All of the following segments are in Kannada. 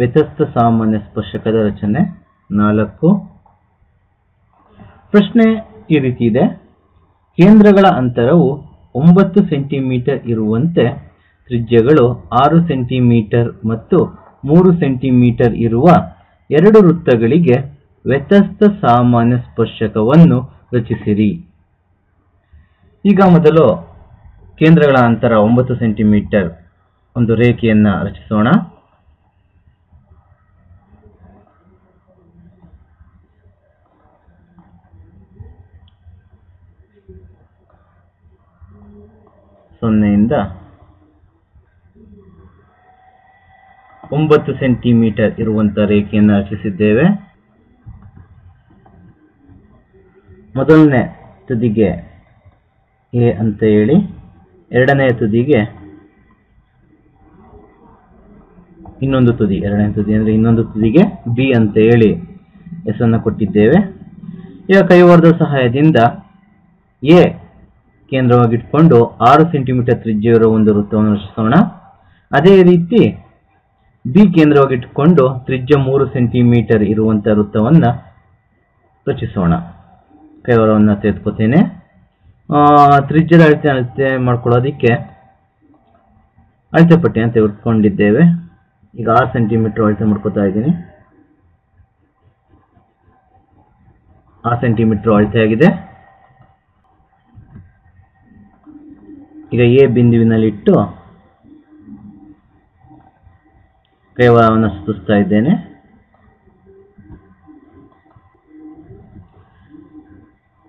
ವ್ಯತ್ಯಸ್ತ ಸಾಮಾನ್ಯ ಸ್ಪರ್ಶಕದ ರಚನೆ. ನಾಲ್ಕು. ಪ್ರಶ್ನೆ ಈ ರೀತಿ ಇದೆ. ಕೇಂದ್ರಗಳ ಅಂತರವು ಒಂಬತ್ತು ಸೆಂಟಿಮೀಟರ್ ಇರುವಂತೆ ತ್ರಿಜ್ಯಗಳು ಆರು ಸೆಂಟಿಮೀಟರ್ ಮತ್ತು ಮೂರು ಸೆಂಟಿಮೀಟರ್ ಇರುವ ಎರಡು ವೃತ್ತಗಳಿಗೆ ವ್ಯತಸ್ಥ ಸಾಮಾನ್ಯ ಸ್ಪರ್ಶಕವನ್ನು ರಚಿಸಿರಿ. ಈಗ ಮೊದಲು ಕೇಂದ್ರಗಳ ಅಂತರ ಒಂಬತ್ತು ಸೆಂಟಿಮೀಟರ್ ಒಂದು ರೇಖೆಯನ್ನು ರಚಿಸೋಣ. ಸೊನ್ನೆಯಿಂದ ಒಂಬತ್ತು ಸೆಂಟಿಮೀಟರ್ ಇರುವಂತ ರೇಖೆಯನ್ನು ರಚಿಸಿದ್ದೇವೆ. ಮೊದಲನೇ ತುದಿಗೆ ಎ ಅಂತ ಹೇಳಿ, ಎರಡನೇ ತುದಿಗೆ ಇನ್ನೊಂದು ತುದಿ, ಎರಡನೇ ತುದಿ ಅಂದ್ರೆ ಇನ್ನೊಂದು ತುದಿಗೆ ಬಿ ಅಂತ ಹೇಳಿ ಹೆಸರನ್ನು ಕೊಟ್ಟಿದ್ದೇವೆ. ಈಗ ಕೈವಾರದ ಸಹಾಯದಿಂದ ಎ ಕೇಂದ್ರವಾಗಿಟ್ಕೊಂಡು ಆರು ಸೆಂಟಿಮೀಟರ್ ತ್ರಿಜ್ಯ ಇರುವ ಒಂದು ವೃತ್ತವನ್ನು ರಚಿಸೋಣ. ಅದೇ ರೀತಿ ಬಿ ಕೇಂದ್ರವಾಗಿಟ್ಟುಕೊಂಡು ತ್ರಿಜ್ಯ ಮೂರು ಸೆಂಟಿಮೀಟರ್ ಇರುವಂತಹ ವೃತ್ತವನ್ನ ರಚಿಸೋಣ. ಕೈವಾರವನ್ನು ತೆಗೆದುಕೊತೇನೆ. ತ್ರಿಜ್ಯದ ಅಳತೆ ಅಳತೆ ಮಾಡ್ಕೊಳ್ಳೋದಿಕ್ಕೆ ಅಳತೆ ಪಟ್ಟಿಯನ್ನು ತೆಗೆದುಕೊಂಡಿದ್ದೇವೆ. ಈಗ ಆರು ಸೆಂಟಿಮೀಟರ್ ಅಳತೆ ಮಾಡ್ಕೋತಾ ಇದ್ದೀನಿ. ಆರು ಸೆಂಟಿಮೀಟರ್ ಅಳತೆ ಆಗಿದೆ ಈಗ ಎ ಬಿಂದುವಿನಲ್ಲಿಟ್ಟು ಕೈವಾರವನ್ನು ಸುತ್ತಿಸ್ತಾ ಇದ್ದೇನೆ.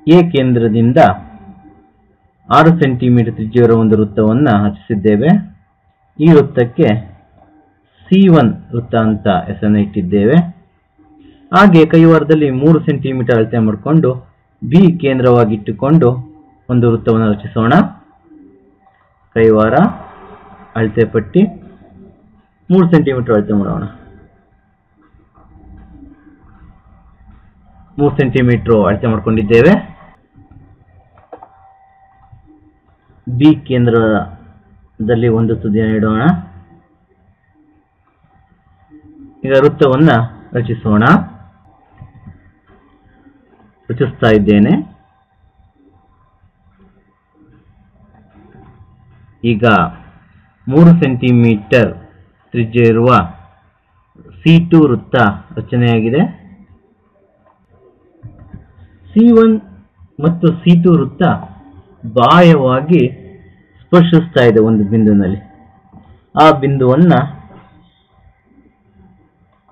ಎ ಕೇಂದ್ರದಿಂದ ಆರು ಸೆಂಟಿಮೀಟರ್ ತ್ರಿಜ್ಯವರ ಒಂದು ವೃತ್ತವನ್ನು ರಚಿಸಿದ್ದೇವೆ. ಈ ವೃತ್ತಕ್ಕೆ ಸಿ ಒನ್ ವೃತ್ತ ಅಂತ ಹೆಸರನ್ನು ಇಟ್ಟಿದ್ದೇವೆ. ಹಾಗೆ ಕೈವಾರದಲ್ಲಿ ಮೂರು ಸೆಂಟಿಮೀಟರ್ ಅಳತೆ ಮಾಡಿಕೊಂಡು ಬಿ ಕೇಂದ್ರವಾಗಿಟ್ಟುಕೊಂಡು ಒಂದು ವೃತ್ತವನ್ನು ರಚಿಸೋಣ. ಕೈವಾರ ಅಳತೆ ಪಟ್ಟಿ, ಮೂರು ಸೆಂಟಿಮೀಟರ್ ಅಳತೆ ಮಾಡೋಣ. ಮೂರು ಸೆಂಟಿಮೀಟರ್ ಅಳತೆ ಮಾಡ್ಕೊಂಡಿದ್ದೇವೆ. ಬಿ ಕೇಂದ್ರದಲ್ಲಿ ಒಂದು ತುದಿಯನ್ನು ಇಡೋಣ. ಈಗ ವೃತ್ತವನ್ನು ರಚಿಸೋಣ. ರಚಿಸ್ತಾ ಇದ್ದೇನೆ. ಈಗ ಮೂರು ಸೆಂಟಿಮೀಟರ್ ತ್ರಿಜ್ಯ ಇರುವ ಸಿ ಟು ವೃತ್ತ ರಚನೆಯಾಗಿದೆ. ಸಿ ಒನ್ ಮತ್ತು ಸಿ ಟು ವೃತ್ತ ಬಾಹ್ಯವಾಗಿ ಸ್ಪರ್ಶಿಸ್ತಾ ಇದೆ ಒಂದು ಬಿಂದುವಿನಲ್ಲಿ. ಆ ಬಿಂದುವನ್ನು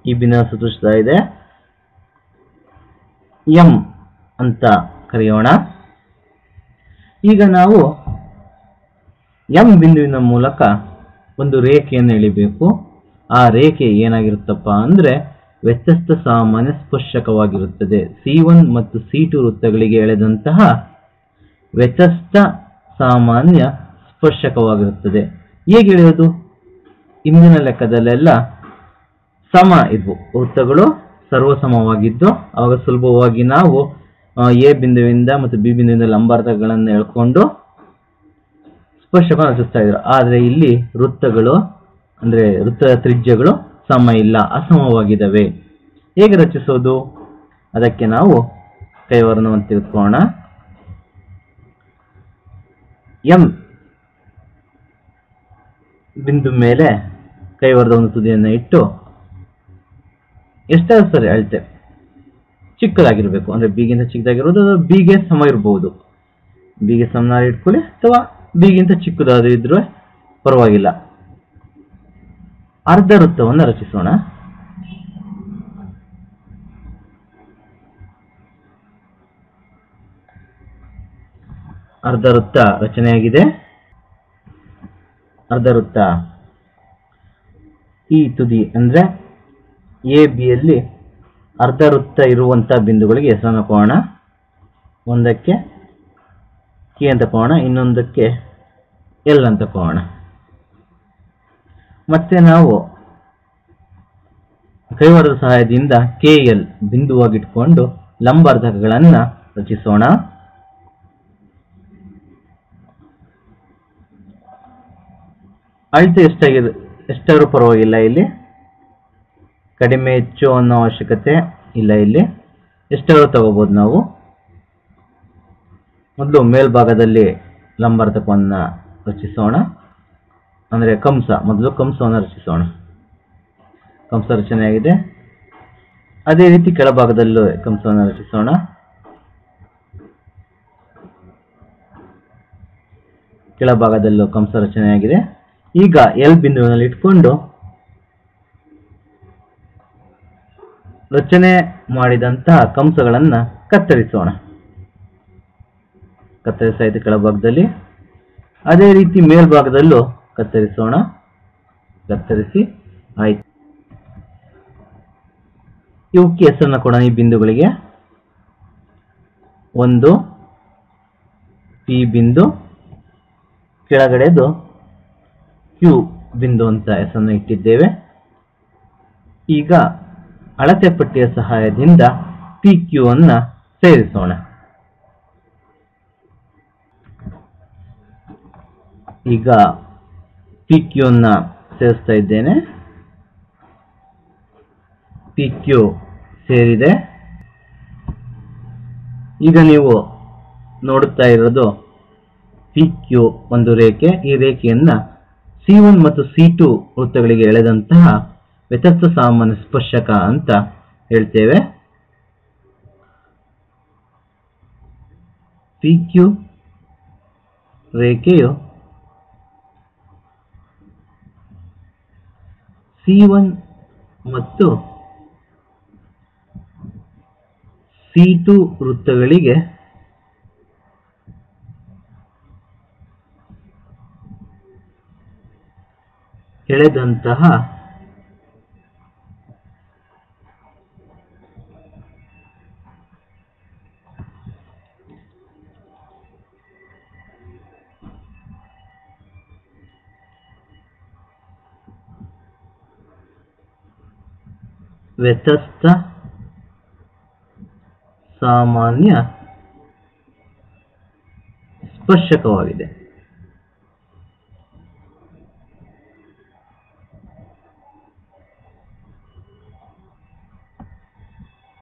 ಈ ಬಿಂದು ಸೂಚಿಸ್ತಾ ಇದೆ. ಎಂ ಅಂತ ಕರೆಯೋಣ. ಈಗ ನಾವು ಎಂ ಬಿಂದುವಿನ ಮೂಲಕ ಒಂದು ರೇಖೆಯನ್ನು ಎಳಿಬೇಕು. ಆ ರೇಖೆ ಏನಾಗಿರುತ್ತಪ್ಪ ಅಂದರೆ ವ್ಯತ್ಯಸ್ತ ಸಾಮಾನ್ಯ ಸ್ಪರ್ಶಕವಾಗಿರುತ್ತದೆ. ಸಿ ಒನ್ ಮತ್ತು ಸಿ ಟು ವೃತ್ತಗಳಿಗೆ ಎಳೆದಂತಹ ವ್ಯತ್ಯಸ್ತ ಸಾಮಾನ್ಯ ಸ್ಪರ್ಶಕವಾಗಿರುತ್ತದೆ. ಹೇಗೆ ಎಳೆಯೋದು ಇಂದಿನ ಲೆಕ್ಕದಲ್ಲೆಲ್ಲ ಸಮ ಇದ್ವು. ವೃತ್ತಗಳು ಸರ್ವಸಮವಾಗಿದ್ದು ಆವಾಗ ಸುಲಭವಾಗಿ ನಾವು ಎ ಬಿಂದುವಿಂದ ಮತ್ತು ಬಿ ಬಿಂದುವಿಂದ ಲಂಬಾರ್ಥಗಳನ್ನು ಎಳ್ಕೊಂಡು ಸ್ಪರ್ಶಕವನ್ನು ರಚಿಸ್ತಾ ಇದ್ರು. ಆದರೆ ಇಲ್ಲಿ ವೃತ್ತಗಳು, ಅಂದ್ರೆ ವೃತ್ತ ತ್ರಿಜ್ಯಗಳು ಸಮ ಇಲ್ಲ, ಅಸಮವಾಗಿದ್ದಾವೆ. ಹೇಗೆ ರಚಿಸೋದು? ಅದಕ್ಕೆ ನಾವು ಕೈವರ್ಣವನ್ನು ತೆಗೆದುಕೋಣ ಎಂ ಬಿಂದು ಮೇಲೆ ಕೈವರ್ದ ಒಂದು ತುದಿಯನ್ನು ಇಟ್ಟು ಎಷ್ಟಾದ್ರೂ ಸರಿ ಅಳತೆ, ಚಿಕ್ಕದಾಗಿರ್ಬೇಕು. ಅಂದ್ರೆ ಬಿಗಿಂತ ಚಿಕ್ಕದಾಗಿರ್ಬೋದು ಅದು ಬಿಗೆ ಸಮ ಇರಬಹುದು ಬಿಗೆ ಸಮನಾಗಿ ಇಟ್ಕೊಳ್ಳಿ ಅಥವಾ ಬಿಗಿಂತ ಚಿಕ್ಕದಾದ್ರೂ ಇದ್ರೂ ಪರವಾಗಿಲ್ಲ. ಅರ್ಧ ವೃತ್ತವನ್ನು ರಚಿಸೋಣ. ಅರ್ಧ ವೃತ್ತ ರಚನೆಯಾಗಿದೆ. ಅರ್ಧ ವೃತ್ತ ಈ ತುದಿ ಅಂದ್ರೆ ಎ ಬಿಯಲ್ಲಿ ಅರ್ಧ ವೃತ್ತ ಇರುವಂತ ಬಿಂದುಗಳಿಗೆ ಹೆಸರನ್ನು ಕೊಡೋಣ ಒಂದಕ್ಕೆ ಕೆ ಅಂತ ಪೋಣ ಇನ್ನೊಂದಕ್ಕೆ ಎಲ್ ಅಂತ ಪೋಣ ಮತ್ತೆ ನಾವು ಕೈವಾರದ ಸಹಾಯದಿಂದ ಕೆ ಎಲ್ ಬಿಂದುವಾಗಿಟ್ಕೊಂಡು ಲಂಬಾರ್ಧಕಗಳನ್ನ ರಚಿಸೋಣ. ಅಳತೆ ಎಷ್ಟಾಗಿದೆ, ಎಷ್ಟಾದ್ರು ಪರವಾಗಿಲ್ಲ ಇಲ್ಲಿ. ಕಡಿಮೆ ಹೆಚ್ಚು ಅನ್ನೋ ಅವಶ್ಯಕತೆ ಇಲ್ಲ ಇಲ್ಲಿ. ಎಷ್ಟಾದ್ರು ತಗೋಬಹುದು ನಾವು. ಮೊದಲು ಮೇಲ್ಭಾಗದಲ್ಲಿ ಲಂಬಾರ್ಥಕವನ್ನು ರಚಿಸೋಣ. ಅಂದರೆ ಕಂಸ, ಮೊದಲು ಕಂಸವನ್ನು ರಚಿಸೋಣ. ಕಂಸ ರಚನೆಯಾಗಿದೆ ಅದೇ ರೀತಿ ಕೆಳಭಾಗದಲ್ಲೂ ಕಂಸವನ್ನು ರಚಿಸೋಣ. ಕೆಳಭಾಗದಲ್ಲೂ ಕಂಸ ರಚನೆಯಾಗಿದೆ ಈಗ ಎಲ್ ಬಿಂದುವಿನಲ್ಲಿ ಇಟ್ಕೊಂಡು ರಚನೆ ಮಾಡಿದಂತಹ ಕಂಸಗಳನ್ನು ಕತ್ತರಿಸೋಣ. ಕತ್ತರಿಸಾಯಿತು ಕೆಳಭಾಗದಲ್ಲಿ. ಅದೇ ರೀತಿ ಮೇಲ್ಭಾಗದಲ್ಲೂ ಕತ್ತರಿಸೋಣ. ಕತ್ತರಿಸಿ, ಆಯ್ತು. ಇವಕ್ಕೆ ಹೆಸರನ್ನ ಕೊಡೋಣ ಈ ಬಿಂದುಗಳಿಗೆ. ಒಂದು ಪಿ ಬಿಂದು, ಕೆಳಗಡೆದು ಕ್ಯೂ ಬಿಂದು ಅಂತ ಹೆಸರನ್ನು ಇಟ್ಟಿದ್ದೇವೆ. ಈಗ ಅಳತೆ ಪಟ್ಟಿಯ ಸಹಾಯದಿಂದ ಪಿ ಕ್ಯೂ ಅನ್ನ ಸೇರಿಸೋಣ. ಈಗ ಪಿ ಕ್ಯೂ ಅನ್ನ ಸೇರಿಸ್ತಾ ಇದ್ದೇನೆ. ಪಿ ಕ್ಯೂ ಸೇರಿದೆ. ಈಗ ನೀವು ನೋಡುತ್ತಾ ಇರೋದು ಪಿ ಕ್ಯೂ ಒಂದು ರೇಖೆ. ಈ ರೇಖೆಯನ್ನ ಸಿ ಒನ್ ಮತ್ತು ಸಿ ಟು ವೃತ್ತಗಳಿಗೆ ಎಳೆದಂತಹ ವ್ಯತಸ್ಥ ಸಾಮಾನ್ಯ ಸ್ಪರ್ಶಕ ಅಂತ ಹೇಳ್ತೇವೆ. ಪಿ ಕ್ಯೂ ರೇಖೆಯು ಸಿ ಒನ್ ಮತ್ತು ಸಿ ಟು ವೃತ್ತಗಳಿಗೆ ಎಳೆದಂತಹ ವ್ಯತ್ಯಸ್ತ ಸಾಮಾನ್ಯ ಸ್ಪರ್ಶಕವಾಗಿದೆ.